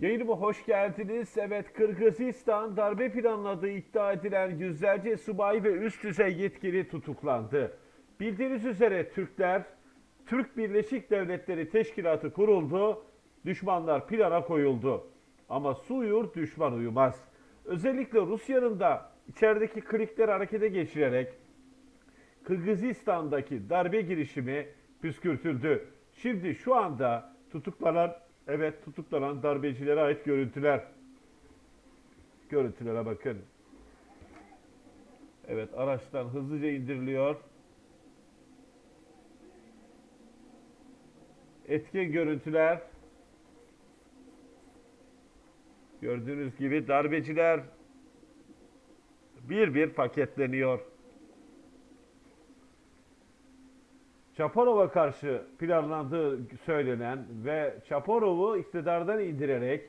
Yayınıma hoş geldiniz. Evet Kırgızistan darbe planladığı iddia edilen yüzlerce subay ve üst düzey yetkili tutuklandı. Bildiğiniz üzere Türkler, Türk Birleşik Devletleri Teşkilatı kuruldu, düşmanlar plana koyuldu. Ama su uyur düşman uyumaz. Özellikle Rusya'nın da içerideki klikleri harekete geçirerek Kırgızistan'daki darbe girişimi püskürtüldü. Şimdi şu anda tutuklanan, evet tutuklanan darbecilere ait görüntüler. Görüntülere bakın. Evet araçtan hızlıca indiriliyor. Etkin görüntüler. Gördüğünüz gibi darbeciler bir bir paketleniyor. Çaparov'a karşı planlandığı söylenen ve Çaparov'u iktidardan indirerek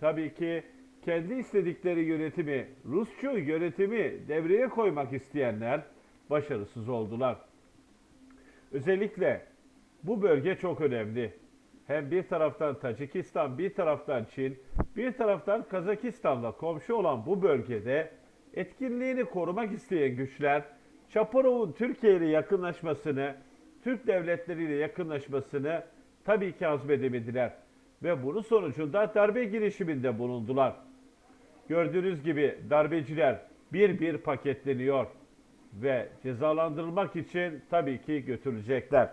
tabii ki kendi istedikleri yönetimi, Rusçu yönetimi devreye koymak isteyenler başarısız oldular. Özellikle bu bölge çok önemli. Hem bir taraftan Tacikistan, bir taraftan Çin, bir taraftan Kazakistan'la komşu olan bu bölgede etkinliğini korumak isteyen güçler Çaparov'un Türkiye ile yakınlaşmasını, Türk devletleriyle yakınlaşmasını tabii ki hazmedemediler. Ve bunun sonucunda darbe girişiminde bulundular. Gördüğünüz gibi darbeciler bir bir paketleniyor ve cezalandırılmak için tabii ki götürülecekler.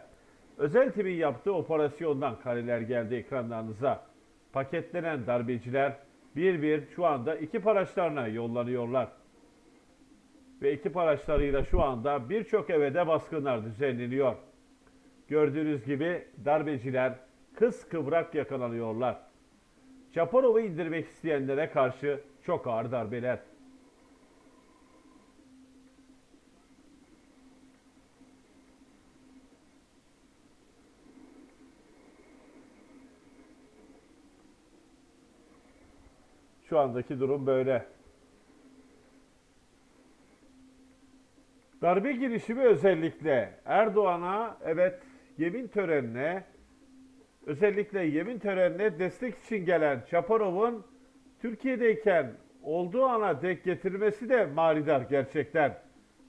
Özel timin yaptığı operasyondan kareler geldi ekranlarınıza. Paketlenen darbeciler bir bir şu anda ekip araçlarına yollanıyorlar. Ve ekip araçlarıyla şu anda birçok eve de baskınlar düzenleniyor. Gördüğünüz gibi darbeciler kız kıvrak yakalanıyorlar. Çaparov'u indirmek isteyenlere karşı çok ağır darbeler. Şu andaki durum böyle. Darbe girişimi özellikle Erdoğan'a evet yemin törenine özellikle yemin törenine destek için gelen Çaparov'un Türkiye'deyken olduğu ana dek getirmesi de manidar gerçekten.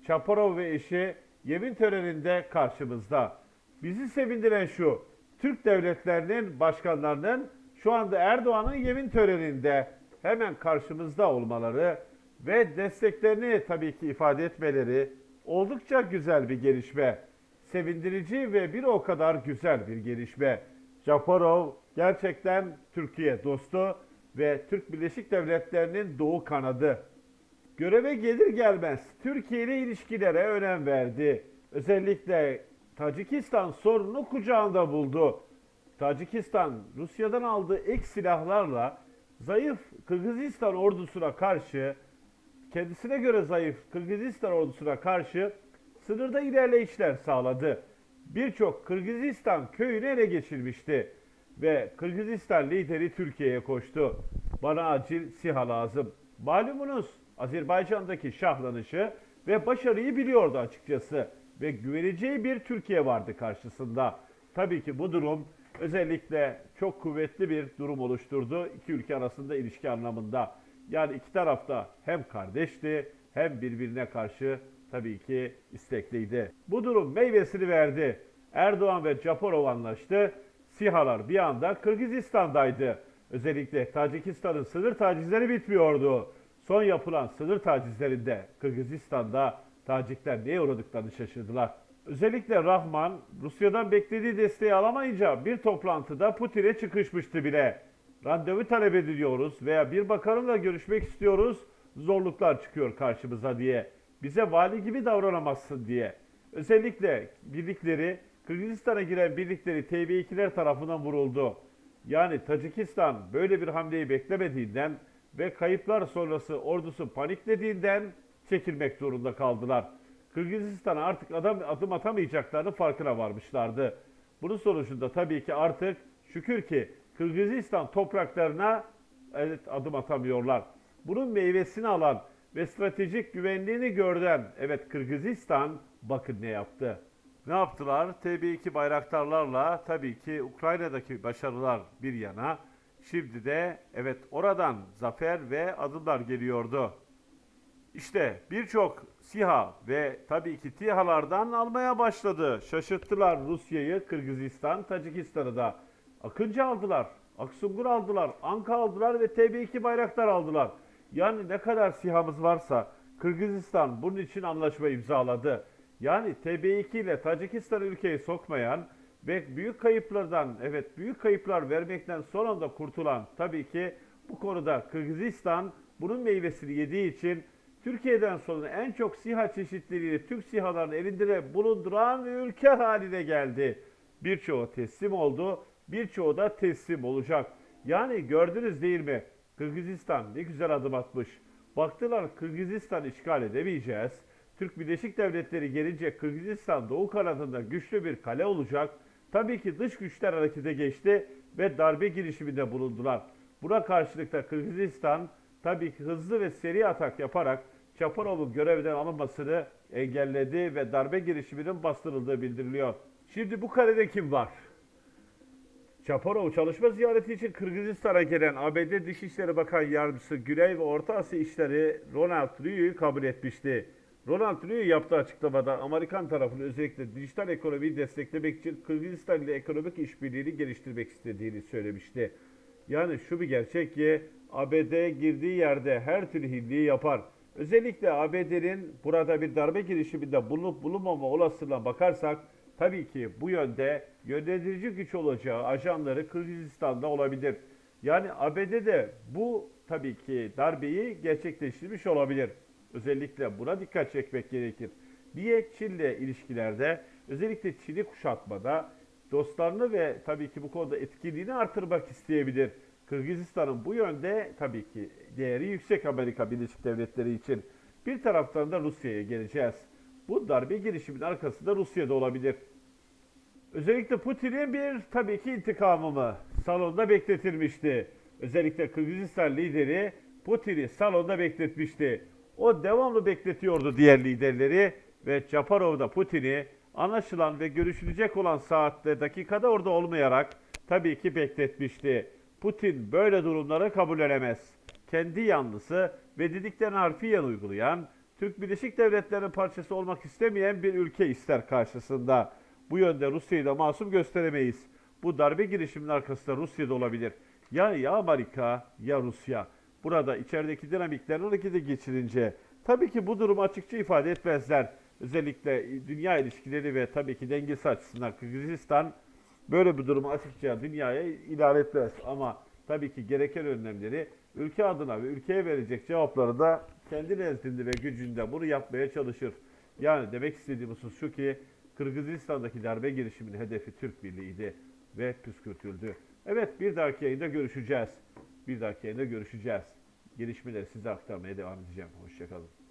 Çaparov ve eşi yemin töreninde karşımızda. Bizi sevindiren şu, Türk devletlerinin başkanlarının şu anda Erdoğan'ın yemin töreninde hemen karşımızda olmaları ve desteklerini tabii ki ifade etmeleri oldukça güzel bir gelişme. Sevindirici ve bir o kadar güzel bir gelişme. Japarov gerçekten Türkiye dostu ve Türk Birleşik Devletleri'nin doğu kanadı. Göreve gelir gelmez Türkiye ile ilişkilere önem verdi. Özellikle Tacikistan sorununu kucağında buldu. Tacikistan Rusya'dan aldığı ek silahlarla zayıf Kırgızistan ordusuna karşı kendisine göre zayıf Kırgızistan ordusuna karşı sınırda ilerleyişler sağladı. Birçok Kırgızistan köyünü ele geçirmişti ve Kırgızistan lideri Türkiye'ye koştu. Bana acil SİHA lazım. Malumunuz Azerbaycan'daki şahlanışı ve başarıyı biliyordu açıkçası ve güveneceği bir Türkiye vardı karşısında. Tabii ki bu durum özellikle çok kuvvetli bir durum oluşturdu iki ülke arasında ilişki anlamında. Yani iki tarafta hem kardeşti hem birbirine karşı tabii ki istekliydi. Bu durum meyvesini verdi. Erdoğan ve Japarov anlaştı. SİHA'lar bir anda Kırgızistan'daydı. Özellikle Tacikistan'ın sınır tacizleri bitmiyordu. Son yapılan sınır tacizlerinde Kırgızistan'da Tacikler neye uğradıklarını şaşırdılar. Özellikle Rahman Rusya'dan beklediği desteği alamayınca bir toplantıda Putin'e çıkışmıştı bile. Randevu talep ediliyoruz veya bir bakanımla görüşmek istiyoruz zorluklar çıkıyor karşımıza diye. Bize vali gibi davranamazsın diye. Özellikle birlikleri Kırgızistan'a giren birlikleri TB2'ler tarafından vuruldu. Yani Tacikistan böyle bir hamleyi beklemediğinden ve kayıplar sonrası ordusu paniklediğinden çekilmek zorunda kaldılar. Kırgızistan'a artık adam, adım atamayacaklarını farkına varmışlardı. Bunun sonucunda tabii ki artık şükür ki Kırgızistan topraklarına evet, adım atamıyorlar. Bunun meyvesini alan ve stratejik güvenliğini gören evet Kırgızistan bakın ne yaptı. Ne yaptılar? TB2 bayraktarlarla tabii ki Ukrayna'daki başarılar bir yana Şimdi de evet oradan zafer ve adımlar geliyordu. İşte birçok SİHA ve tabii ki TİHA'lardan almaya başladı. Şaşırttılar Rusya'yı, Kırgızistan, Tacikistan'ı da. Akıncı aldılar, Aksungur aldılar, Anka aldılar ve TB2 bayraktar aldılar. Yani ne kadar SİHA'mız varsa Kırgızistan bunun için anlaşma imzaladı. Yani TB2 ile Tacikistan ülkeyi sokmayan ve büyük kayıplardan evet büyük kayıplar vermekten son anda kurtulan tabii ki bu konuda Kırgızistan bunun meyvesini yediği için Türkiye'den sonra en çok SİHA çeşitliliğini Türk SİHA'larının elinde bulunduran ülke haline geldi. Birçoğu teslim oldu, birçoğu da teslim olacak. Yani gördünüz değil mi? Kırgızistan ne güzel adım atmış. Baktılar Kırgızistan işgal edemeyeceğiz. Türk Birleşik Devletleri gelince Kırgızistan doğu kanadında güçlü bir kale olacak. Tabii ki dış güçler harekete geçti ve darbe girişiminde bulundular. Buna karşılık da Kırgızistan tabii ki hızlı ve seri atak yaparak Çaparov'un görevden alınmasını engelledi ve darbe girişiminin bastırıldığı bildiriliyor. Şimdi bu karede kim var? Çaparov çalışma ziyareti için Kırgızistan'a gelen ABD Dışişleri Bakan Yardımcısı Güney ve Orta Asya İşleri Ronald Reu'yu kabul etmişti. Ronald Reu yaptığı açıklamada Amerikan tarafının özellikle dijital ekonomiyi desteklemek için Kırgızistan ile ekonomik işbirliğini geliştirmek istediğini söylemişti. Yani şu bir gerçek ki ABD girdiği yerde her türlü hilliği yapar. Özellikle ABD'nin burada bir darbe girişiminde bulunup bulunmama olasılığına bakarsak tabii ki bu yönde yönlendirici güç olacağı ajanları Kırgızistan'da olabilir. Yani ABD de bu tabii ki darbeyi gerçekleştirmiş olabilir. Özellikle buna dikkat çekmek gerekir. Niye Çin'le ilişkilerde özellikle Çin'i kuşatmada dostlarını ve tabii ki bu konuda etkinliğini artırmak isteyebilir. Kırgızistan'ın bu yönde tabii ki değeri yüksek Amerika Birleşik Devletleri için. Bir taraftan da Rusya'ya geleceğiz. Bu darbe girişiminin arkasında Rusya'da olabilir. Özellikle Putin'in bir tabii ki intikamı mı? Salonda bekletilmişti. Özellikle Kırgızistan lideri Putin'i salonda bekletmişti. O devamlı bekletiyordu diğer liderleri ve Japarov da Putin'i anlaşılan ve görüşülecek olan saatte dakikada orada olmayarak tabii ki bekletmişti. Putin böyle durumları kabul edemez. Kendi yanlısı ve dediklerini harfiyen uygulayan, Türk Birleşik Devletleri'nin parçası olmak istemeyen bir ülke ister karşısında. Bu yönde Rusya'yı da masum gösteremeyiz. Bu darbe girişiminin arkasında Rusya'da olabilir. Yani ya Amerika ya Rusya. Burada içerideki dinamiklerin harekete geçirince tabii ki bu durumu açıkça ifade etmezler. Özellikle dünya ilişkileri ve tabii ki dengesi açısından Kırgızistan böyle bir durumu açıkça dünyaya ilan etmez. Ama tabii ki gereken önlemleri ülke adına ve ülkeye verecek cevapları da kendi nezdinde ve gücünde bunu yapmaya çalışır. Yani demek istediğim husus şu ki Kırgızistan'daki darbe girişiminin hedefi Türk Birliği'ydi ve püskürtüldü. Evet bir dahaki yayında görüşeceğiz. Bir dahaki yayında görüşeceğiz. Gelişmeleri size aktarmaya devam edeceğim. Hoşçakalın.